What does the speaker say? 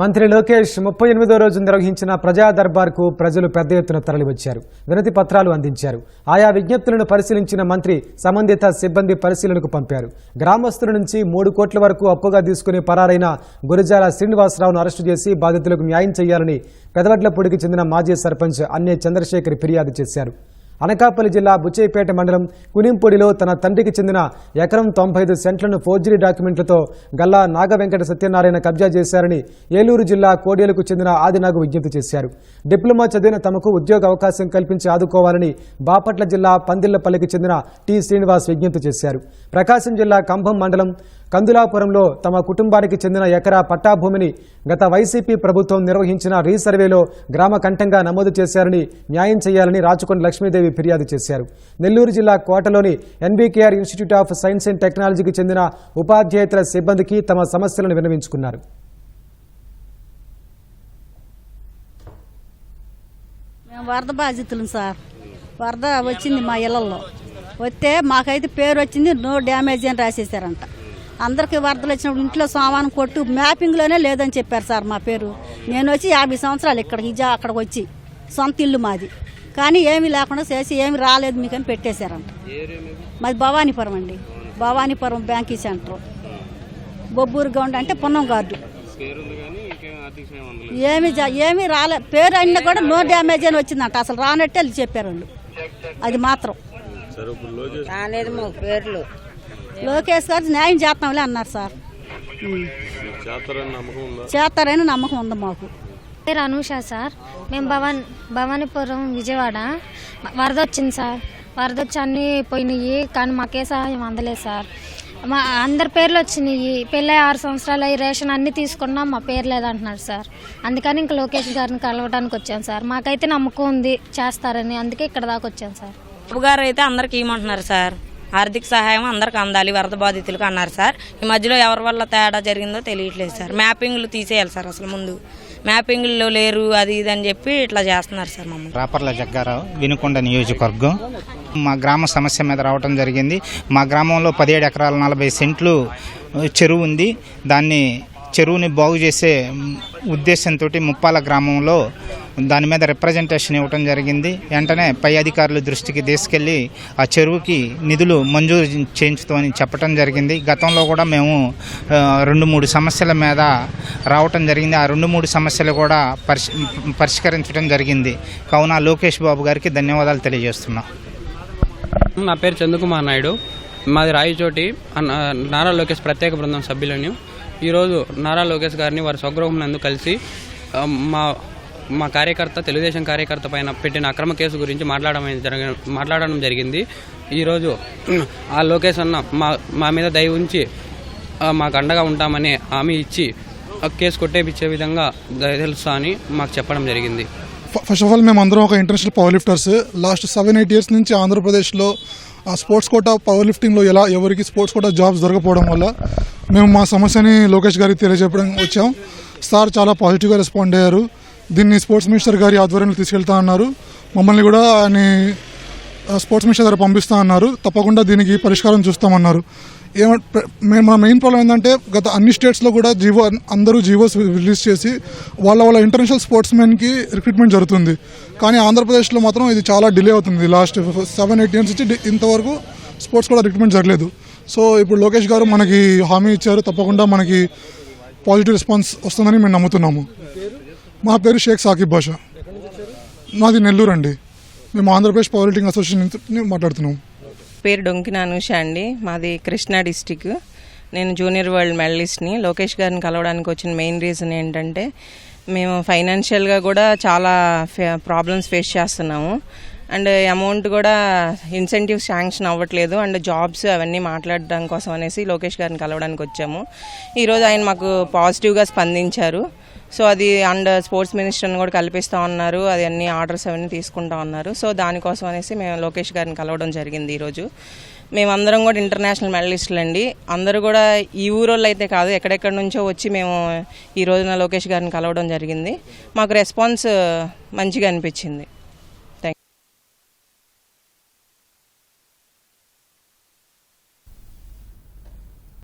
మంత్రి లోకేష్ ముప్పై ఎనిమిదో రోజు నిర్వహించిన ప్రజా దర్బార్కు ప్రజలు పెద్ద ఎత్తున తరలివచ్చారు. వినతి పత్రాలు అందించారు. ఆయా విజ్ఞప్తులను పరిశీలించిన మంత్రి సంబంధిత సిబ్బంది పరిశీలనకు పంపారు. గ్రామస్తుల నుంచి మూడు కోట్ల వరకు అప్పుగా తీసుకుని పరారైన గురజాల శ్రీనివాసరావును అరెస్టు చేసి బాధితులకు న్యాయం చేయాలని పెదవడ్లపూడికి చెందిన మాజీ సర్పంచ్ అన్నే చంద్రశేఖర్ ఫిర్యాదు చేశారు. అనకాపల్లి జిల్లా బుచ్చయ్యపేట మండలం కునింపొడిలో తన తండ్రికి చెందిన ఎకరం తొంభై ఐదు సెంట్లను ఫోర్జరీ డాక్యుమెంట్లతో గల్లా నాగవెంకట సత్యనారాయణ కబ్జా చేశారని ఏలూరు జిల్లా కోడేలకు చెందిన ఆదినాగు విజ్ఞప్తి చేశారు. డిప్లొమా చదివిన తమకు ఉద్యోగ అవకాశం కల్పించి ఆదుకోవాలని బాపట్ల జిల్లా పందిళ్ళపల్లికి చెందిన టి శ్రీనివాస్ విజ్ఞప్తి చేశారు. ప్రకాశం జిల్లా కంభం మండలం కందులాపురంలో తమ కుటుంబానికి చెందిన ఎకరా పట్టాభూమిని గత వైసీపీ ప్రభుత్వం నిర్వహించిన రీసర్వేలో గ్రామ కంఠంగా నమోదు చేశారని న్యాయం చేయాలని రాచుకొండ లక్ష్మీదేవి ఫిర్యాదు చేశారు. నెల్లూరు జిల్లా కోటలోని NBKR institute of science and టెక్నాలజీకి చెందిన ఉపాధ్యాయేతర సిబ్బందికి తమ సమస్యలను విన్నవించుకున్నారు. వరద బాధితులు సార్. వరద వచ్చింది మా ఇళ్ళలో. వస్తే మాకైతే పేరు వచ్చింది నో డ్యామేజ్ అని రాసేసారంట అందరికీ వరదలు వచ్చినప్పుడు ఇంట్లో సామాను కొట్టు మ్యాపింగ్లోనే లేదని చెప్పారు సార్ మా పేరు. నేను వచ్చి యాభై సంవత్సరాలు ఇక్కడికి ఇజా అక్కడికి వచ్చి సొంత ఇల్లు మాది. కానీ ఏమీ లేకుండా చేసి ఏమి రాలేదు మీకు అని పెట్టేశారంట. మాది భవానీపురం అండి. భవానీపురం బ్యాంకీ సెంటర్. బొబ్బూరు గౌండ్ అంటే పొన్నం గార్డు. ఏమి జ- ఏమీ రాలే. పేరు అయినా కూడా నో డ్యామేజ్ అని వచ్చిందంట. అసలు రానట్టే వాళ్ళు చెప్పారు వాళ్ళు. అది మాత్రం. రాలేదు మా పేర్లు. లోకేష్ గారు న్యాయం చేస్తాంలే అన్నారు సార్. చేస్తారని నమ్మకం ఉంది? మాకు. పేరు అనూష సార్. మేము భవాన్ భవానీపురం విజయవాడ. వరద వచ్చింది సార్. వరద వచ్చి అన్నీ పోయినాయి కానీ మాకే సహాయం అందలేదు సార్. మా అందరి పేర్లు వచ్చినాయి. పెళ్ళి ఆరు సంవత్సరాలు అయ్యి రేషన్ అన్నీ తీసుకున్నాం మా పేరు లేదంటున్నారు సార్. అందుకని ఇంకా లోకేష్ గారిని కలవడానికి వచ్చాను సార్. మాకైతే నమ్మకం ఉంది చేస్తారని. అందుకే ఇక్కడ దాకా వచ్చాను సార్. గారు అయితే అందరికి ఇవ్వమంటున్నారు సార్? ఆర్థిక సహాయం అందరికి అందాలి వరద బాధితులకు అన్నారు సార్. ఈ మధ్యలో ఎవరి వల్ల తేడా జరిగిందో తెలియట్లేదు సార్. మ్యాపింగ్లు తీసేయాలి సార్ అసలు ముందు. మ్యాపింగ్లో లేరు అది ఇది అని చెప్పి ఇట్లా చేస్తున్నారు సార్ మమ్మల్ని. రాపర్ల జగ్గారావు వినుకొండ నియోజకవర్గం. మా గ్రామ సమస్య మీద రావటం జరిగింది. మా గ్రామంలో పదిహేడు ఎకరాల నలభై సెంట్లు చెరువు ఉంది. దాన్ని చెరువుని బాగు చేసే ఉద్దేశంతో ముప్పాల గ్రామంలో దాని మీద రిప్రజెంటేషన్ ఇవ్వటం జరిగింది. వెంటనే పై అధికారుల దృష్టికి తీసుకెళ్ళి ఆ చెరువుకి నిధులు మంజూరు చేయించుతామని చెప్పడం జరిగింది. గతంలో కూడా మేము రెండు మూడు సమస్యల మీద రావటం జరిగింది. ఆ రెండు మూడు సమస్యలు కూడా పరిష్ పరిష్కరించడం జరిగింది. కావున లోకేష్ బాబు గారికి ధన్యవాదాలు తెలియజేస్తున్నాం. నా పేరు చంద్రకుమార్ నాయుడు. మాది రాయచోటి నారా లోకేష్ ప్రత్యేక బృందం సభ్యులను. ఈరోజు నారా లోకేష్ గారిని వారి స్వగృహం నందు కలిసి మా మా కార్యకర్త తెలుగుదేశం కార్యకర్త పైన పెట్టిన అక్రమ కేసు గురించి మాట్లాడడం జరిగి మాట్లాడడం జరిగింది. ఈరోజు ఆ లోకేష్ అన్న మా మా మీద దయ ఉంచి మాకు అండగా ఉంటామని హామీ ఇచ్చి ఆ కేసు కొట్టేపించే విధంగా దయ తెలుస్తా అని మాకు చెప్పడం జరిగింది. ఫస్ట్ ఆఫ్ ఆల్ మేము అందరం ఒక international power lifters last seven eight years నుంచి ఆంధ్రప్రదేశ్లో ఆ స్పోర్ట్స్ కోటా పవర్ లిఫ్టింగ్లో ఎలా ఎవరికి స్పోర్ట్స్ కోటా జాబ్స్ దొరకపోవడం వల్ల మేము మా సమస్యని లోకేష్ గారికి తెలియజెప్పడం వచ్చాం. సార్ చాలా పాజిటివ్గా రెస్పాండ్ అయ్యారు. దీన్ని స్పోర్ట్స్ మినిస్టర్ గారి ఆధ్వర్యంలో తీసుకెళ్తా అన్నారు. మమ్మల్ని కూడా ఆయన స్పోర్ట్స్ మినిస్టర్ దగ్గర పంపిస్తా అన్నారు. తప్పకుండా దీనికి పరిష్కారం చూస్తామన్నారు. ఏమ మా మెయిన్ ప్రాబ్లం ఏంటంటే గత అన్ని స్టేట్స్లో కూడా జీవో అందరూ జీవోస్ రిలీజ్ చేసి వాళ్ళ వాళ్ళ ఇంటర్నేషనల్ స్పోర్ట్స్ మెన్కి రిక్రూట్మెంట్ జరుగుతుంది. కానీ ఆంధ్రప్రదేశ్లో మాత్రం ఇది చాలా డిలే అవుతుంది. లాస్ట్ సెవెన్ ఎయిట్ ఇయర్స్ నుంచి ఇంతవరకు స్పోర్ట్స్ కూడా రిక్రూట్మెంట్ జరగలేదు. సో ఇప్పుడు లోకేష్ గారు మనకి హామీ ఇచ్చారు తప్పకుండా మనకి పాజిటివ్ రెస్పాన్స్ వస్తుందని మేము నమ్ముతున్నాము. మా పేరు షేక్ సాకిబ్ బాషా. మాది నెల్లూరు అండి. మేము ఆంధ్రప్రదేశ్ పవర్ లిఫ్టింగ్ అసోసియేషన్ మాట్లాడుతున్నాము. మాట్లాడుతున్నాం పేరు డొంకిన అనూష అండి. మాది కృష్ణా డిస్టిక్ నేను జూనియర్ వరల్డ్ మెడలిస్ట్ని లోకేష్ గారిని కలవడానికి వచ్చిన మెయిన్ రీజన్ ఏంటంటే మేము ఫైనాన్షియల్గా కూడా చాలా ప్రాబ్లమ్స్ ఫేస్ చేస్తున్నాము. అండ్ అమౌంట్ కూడా ఇన్సెంటివ్ శాంక్షన్ అవ్వట్లేదు. అండ్ జాబ్స్ అవన్నీ మాట్లాడడం కోసం అనేసి లోకేష్ గారిని కలవడానికి వచ్చాము. ఈరోజు ఆయన మాకు పాజిటివ్గా స్పందించారు. సో అది అండ్ స్పోర్ట్స్ మినిస్టర్ని కూడా కల్పిస్తూ ఉన్నారు. అది అన్ని ఆర్డర్స్ అవన్నీ తీసుకుంటా ఉన్నారు. సో దానికోసం అనేసి మేము లోకేష్ గారిని కలవడం జరిగింది ఈరోజు మేమందరం కూడా ఇంటర్నేషనల్ మెడలిస్టులు అండి. అందరూ కూడా ఈ ఊరోళ్ళు అయితే కాదు ఎక్కడెక్కడి నుంచో వచ్చి మేము ఈ రోజున లోకేష్ గారిని కలవడం జరిగింది. మాకు రెస్పాన్స్ మంచిగా అనిపించింది.